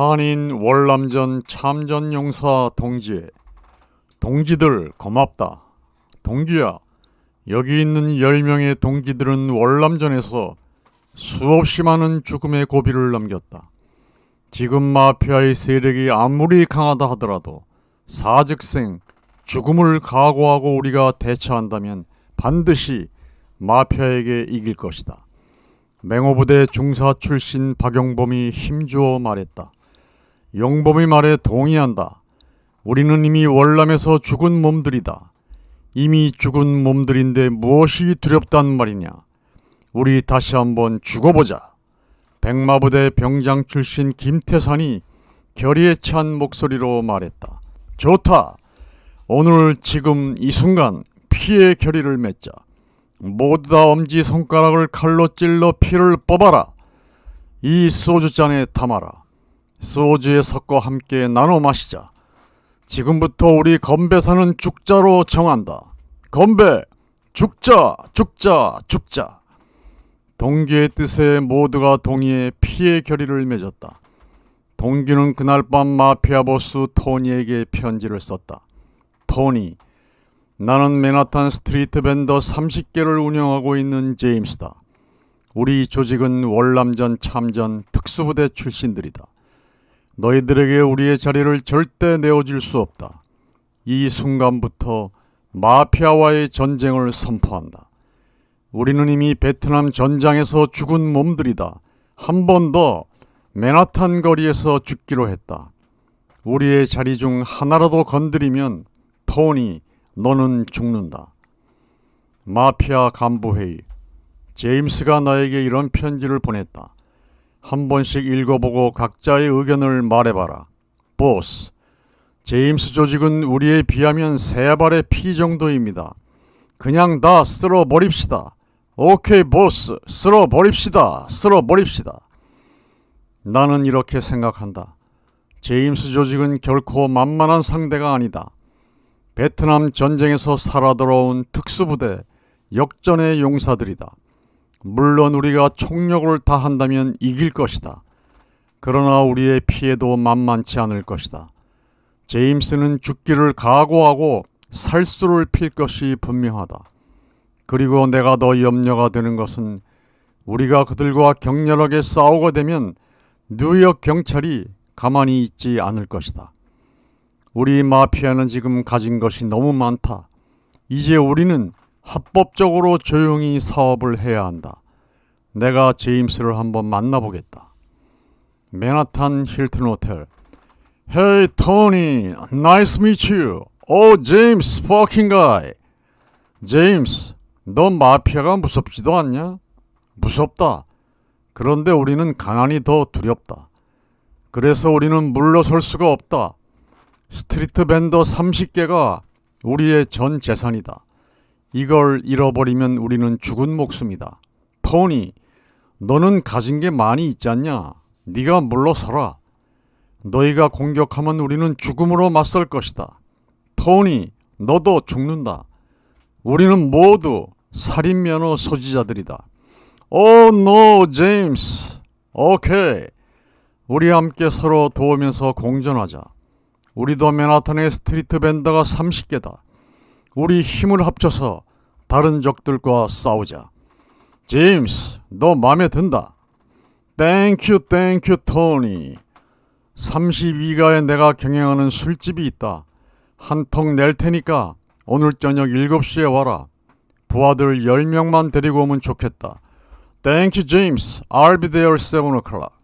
한인 월남전 참전용사 동지 동지들 고맙다. 동기야, 여기 있는 10명의 동기들은 월남전에서 수없이 많은 죽음의 고비를 넘겼다. 지금 마피아의 세력이 아무리 강하다 하더라도 사즉생 죽음을 각오하고 우리가 대처한다면 반드시 마피아에게 이길 것이다. 맹호부대 중사 출신 박용범이 힘주어 말했다. 용범이 말에 동의한다. 우리는 이미 월남에서 죽은 몸들이다. 이미 죽은 몸들인데 무엇이 두렵단 말이냐. 우리 다시 한번 죽어보자. 백마부대 병장 출신 김태산이 결의에 찬 목소리로 말했다. 좋다. 오늘 지금 이 순간 피의 결의를 맺자. 모두 다 엄지 손가락을 칼로 찔러 피를 뽑아라. 이 소주잔에 담아라. 소주에 섞어 함께 나눠 마시자. 지금부터 우리 건배사는 죽자로 정한다. 건배! 죽자! 죽자! 죽자! 동기의 뜻에 모두가 동의해 피의 결의를 맺었다. 동기는 그날 밤 마피아 보스 토니에게 편지를 썼다. 토니, 나는 맨하탄 스트리트 밴더 30개를 운영하고 있는 제임스다. 우리 조직은 월남전 참전 특수부대 출신들이다. 너희들에게 우리의 자리를 절대 내어줄 수 없다. 이 순간부터 마피아와의 전쟁을 선포한다. 우리는 이미 베트남 전장에서 죽은 몸들이다. 한 번 더 맨하탄 거리에서 죽기로 했다. 우리의 자리 중 하나라도 건드리면 토니, 너는 죽는다. 마피아 간부회의. 제임스가 나에게 이런 편지를 보냈다. 한 번씩 읽어보고 각자의 의견을 말해봐라. 보스. 제임스 조직은 우리에 비하면 세 발의 피 정도입니다. 그냥 다 쓸어버립시다. 오케이, 보스. 쓸어버립시다. 쓸어버립시다. 나는 이렇게 생각한다. 제임스 조직은 결코 만만한 상대가 아니다. 베트남 전쟁에서 살아 돌아온 특수부대 역전의 용사들이다. 물론 우리가 총력을 다한다면 이길 것이다. 그러나 우리의 피해도 만만치 않을 것이다. 제임스는 죽기를 각오하고 살수를 필 것이 분명하다. 그리고 내가 더 염려가 되는 것은 우리가 그들과 격렬하게 싸우게 되면 뉴욕 경찰이 가만히 있지 않을 것이다. 우리 마피아는 지금 가진 것이 너무 많다. 이제 우리는 합법적으로 조용히 사업을 해야 한다. 내가 제임스를 한번 만나보겠다. 맨하탄 힐튼 호텔. Hey Tony, nice meet you. Oh James, fucking guy. 제임스, 너 마피아가 무섭지도 않냐? 무섭다. 그런데 우리는 가난이 더 두렵다. 그래서 우리는 물러설 수가 없다. 스트리트 밴더 30개가 우리의 전 재산이다. 이걸 잃어버리면 우리는 죽은 목숨이다. 토니, 너는 가진 게 많이 있지 않냐? 네가 물러서라. 너희가 공격하면 우리는 죽음으로 맞설 것이다. 토니, 너도 죽는다. 우리는 모두 살인면허 소지자들이다. 오, 노, 제임스. 오케이. 우리 함께 서로 도우면서 공존하자. 우리도 맨하탄의 스트리트 밴더가 30개다. 우리 힘을 합쳐서 다른 적들과 싸우자. 제임스, 너 마음에 든다. 땡큐, 땡큐, 토니. 32가에 내가 경영하는 술집이 있다. 한 통 낼 테니까 오늘 저녁 7시에 와라. 부하들 10명만 데리고 오면 좋겠다. Thank you, James. I'll be there 7 o'clock.